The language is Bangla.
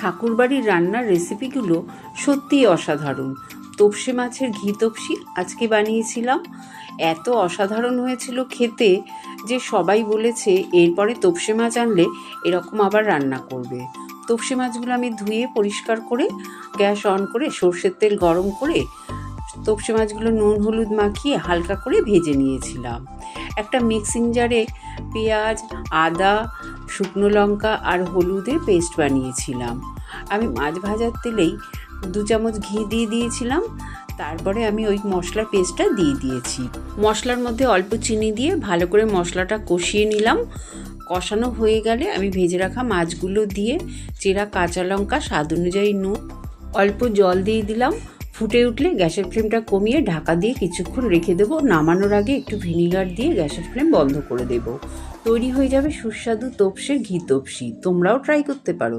ঠাকুরবাড়ির রান্নার রেসিপিগুলো সত্যিই অসাধারণ। তোপসে মাছের ঘি তপসি আজকে বানিয়েছিলাম। এত অসাধারণ হয়েছিল খেতে যে সবাই বলেছে, এরপরে তোপসে মাছ আনলে এরকম আবার রান্না করবে। তোপসে মাছগুলো আমি ধুয়ে পরিষ্কার করে, গ্যাস অন করে, সর্ষের তেল গরম করে তপসে মাছগুলো নুন, হলুদ মাখিয়ে হালকা করে ভেজে নিয়েছিলাম। একটা মিক্সিং জারে পেঁয়াজ, আদা, শুকনো লঙ্কা আর হলুদের পেস্ট বানিয়েছিলাম। আমি মাছ ভাজার তেলেই দু চামচ ঘি দিয়ে দিয়েছিলাম। তারপরে আমি ওই মশলার পেস্টটা দিয়ে দিয়েছি। মশলার মধ্যে অল্প চিনি দিয়ে ভালো করে মশলাটা কষিয়ে নিলাম। কষানো হয়ে গেলে আমি ভেজে রাখা মাছগুলো দিয়ে চেরা কাঁচা লঙ্কা স্বাদ অনুযায়ী নুন, অল্প জল দিয়ে দিলাম। ফুটে উঠলে গ্যাসের ফ্লেমটা কমিয়ে ঢাকা দিয়ে কিছুক্ষণ রেখে দেবো। নামানোর আগে একটু ভিনিগার দিয়ে গ্যাসের ফ্লেম বন্ধ করে দেব। তৈরি হয়ে যাবে সুস্বাদু তোপসে ঘি তোপসি। তোমরাও ট্রাই করতে পারো।